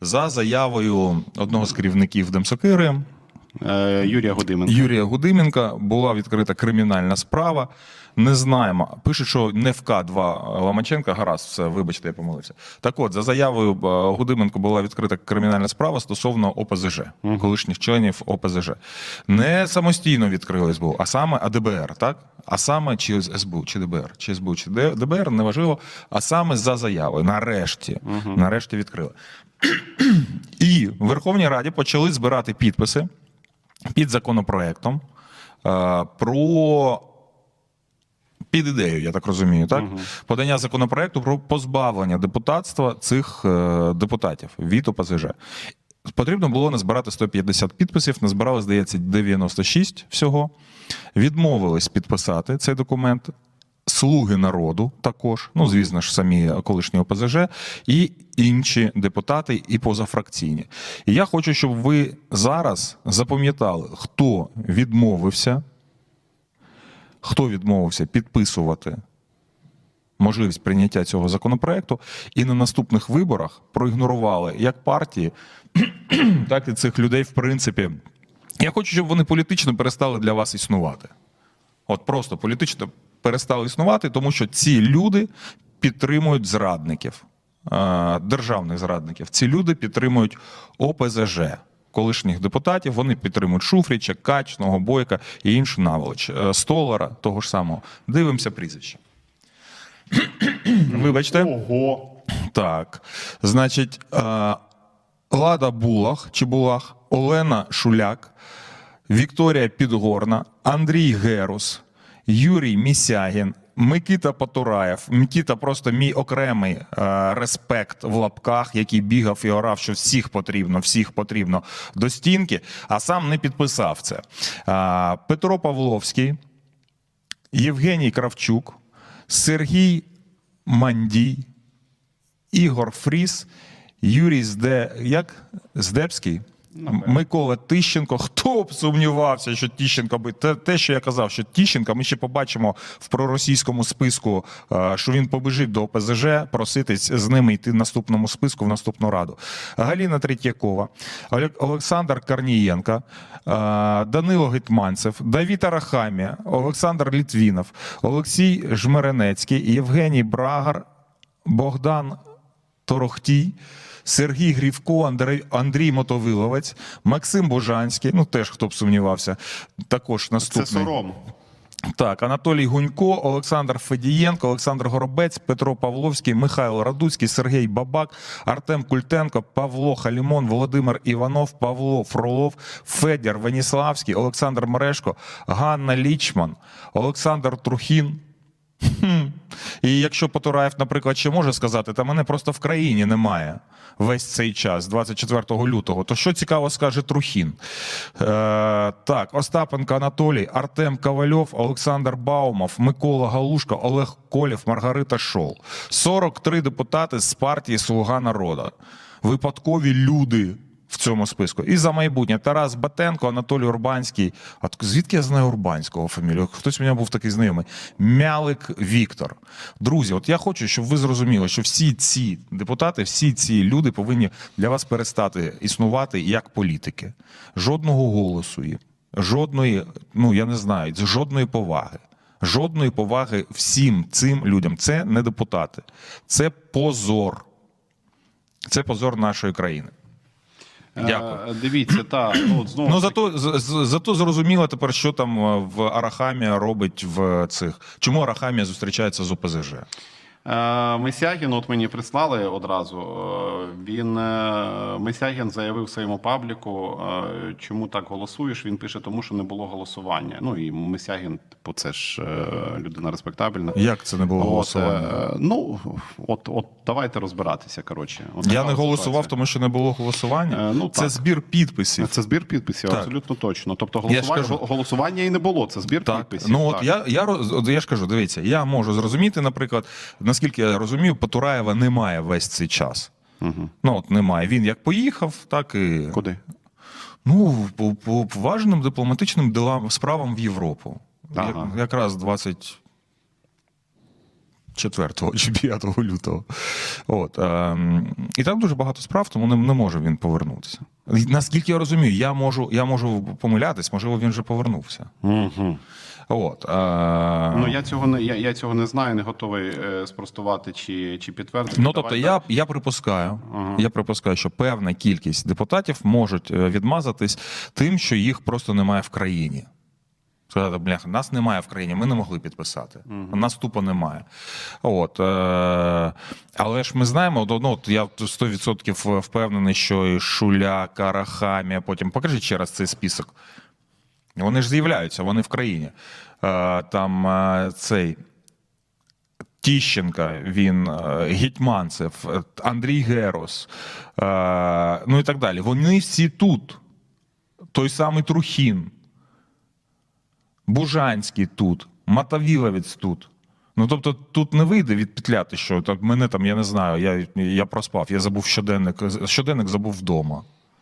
за заявою одного з керівників Демсокири Юрія Гудименка. Юрія Гудименка була відкрита кримінальна справа. Не знаємо. Пишуть, що не в К2 Ломаченка. Гаразд, все, вибачте, я помилився. Так от, за заявою е, Гудименко була відкрита кримінальна справа стосовно ОПЗЖ, колишніх членів ОПЗЖ. Не самостійно відкрили СБУ, а саме АДБР, так? А саме чи СБУ, чи ДБР, чи СБУ, чи ДБР, неважливо, а саме за заявою. Нарешті, нарешті відкрили. І в Верховній Раді почали збирати підписи під законопроектом е, про. Під ідею, я так розумію, так? Подання законопроекту про позбавлення депутатства цих е, депутатів від ОПЗЖ. Потрібно було назбирати 150 підписів, назбирали, здається, 96 всього. Відмовились підписати цей документ. Слуги народу також, ну звісно ж, самі колишні ОПЗЖ, і інші депутати, і позафракційні. І я хочу, щоб ви зараз запам'ятали, хто відмовився, хто відмовився підписувати можливість прийняття цього законопроекту, і на наступних виборах проігнорували як партії, так і цих людей, в принципі. Я хочу, щоб вони політично перестали для вас існувати. От просто політично перестали існувати, тому що ці люди підтримують зрадників, е, державних зрадників. Ці люди підтримують ОПЗЖ. Колишніх депутатів вони підтримують Шуфріча, Качного, Бойка і іншу наволоч. Е, Столара, того ж самого. Дивимося прізвище. Вибачте. Ого. Так. Значить, е, Лада Булах чи Булах, Олена Шуляк, Вікторія Підгорна, Андрій Герус, Юрій Місягін, Микита Потураєв. Микита просто мій окремий е, респект в лапках, який бігав і орав, що всіх потрібно, всіх потрібно до стінки, а сам не підписав це. Е, Петро Павловський, Євгеній Кравчук, Сергій Мандій, Ігор Фріс, Юрій Зде... як? Здебський, Микола Тищенко. Хто б сумнівався, що Тищенко би те, те, що я казав, що Тищенка, ми ще побачимо в проросійському списку, е, що він побежить до ОПЗЖ, проситись з ними йти в наступному списку в наступну раду. Галіна Третьякова, Олександр Корнієнко, е, Данило Гетманцев, Давід Арахамія, Олександр Літвінов, Олексій Жмеренецький, Євгеній Брагар, Богдан Торохтій, Сергій Грівко, Андрій, Андрій Мотовиловець, Максим Божанський, ну теж хто б сумнівався, також Це сором. Так, Анатолій Гунько, Олександр Федієнко, Олександр Горобець, Петро Павловський, Михайло Радуцький, Сергій Бабак, Артем Культенко, Павло Халімон, Володимир Іванов, Павло Фролов, Федір Веніславський, Олександр Мерешко, Ганна Лічман, Олександр Трухін. І якщо Потураєв, наприклад, ще може сказати, та мене просто в країні немає весь цей час, 24 лютого, то що цікаво скаже Трухін? Е, так, Остапенко Анатолій, Артем Ковальов, Олександр Баумов, Микола Галушка, Олег Колєв, Маргарита Шол. 43 депутати з партії Слуга народу. Випадкові люди в цьому списку. І за майбутнє Тарас Батенко, Анатолій Урбанський. А звідки я знаю Урбанського фамілію? Хтось у мене був такий знайомий. Мялик Віктор. Друзі, от я хочу, щоб ви зрозуміли, що всі ці депутати, всі ці люди повинні для вас перестати існувати як політики. Жодного голосу жодної, ну я не знаю, жодної поваги. Жодної поваги всім цим людям. Це не депутати, це позор. Це позор нашої країни. Дякую. Е, Дивіться, та ну, от знову Ну зато з- зато зрозуміло тепер, що там е, в Арахамія робить в цих. Чому Арахамія зустрічається з ОПЗЖ? Е, Мисягін, от мені прислали одразу. е, Він е, Мисягін заявив своєму пабліку, чому так голосуєш. Він пише, тому що не було голосування. Ну і Мисягін, типу, це ж людина респектабельна. Як це не було От, голосування? ну от, от давайте розбиратися. Коротше, От Я не голосував, ситуація. тому що не було голосування. Ну, це так. збір підписів. Це збір підписів, Так. абсолютно точно. Тобто голосування, голосування і не було. Це збір Так, підписів. ну от так. я, я, я ж кажу, дивіться, я можу зрозуміти, наприклад, наскільки я розумію, Потураєва немає весь цей час. Угу. Ну от немає. Він як поїхав, так і Куди? ну по, по важним дипломатичним делам справам в Європу. Ага. Як, якраз 24 чи 5 лютого. От, е, і там дуже багато справ, тому не, не може він повернутися. Наскільки я розумію, я можу, я можу помилятись, можливо, він вже повернувся. Угу. От, е, Ну я цього не я, я цього не знаю, не готовий е, спростувати чи, чи підтвердити. Ну, тобто Давай, я, я припускаю, я припускаю, що певна кількість депутатів можуть е, відмазатись тим, що їх просто немає в країні. Сказати, бляха, нас немає в країні, ми не могли підписати. Нас тупо немає. От, е, але ж ми знаємо, от, ну, от я 100% впевнений, що і Шуля, Карахамія, потім покажіть ще раз цей список. Вони ж з'являються, вони в країні. Е, там е, цей. Тіщенка, він, е, Гетьманцев, е, Андрій Герос, е, ну і так далі. Вони всі тут. Той самий Трухін, Бужанський тут, Матавіловець тут. Ну тобто тут не вийде відпетляти, що так мене там, я не знаю, я, я проспав, я забув щоденник, щоденник забув вдома.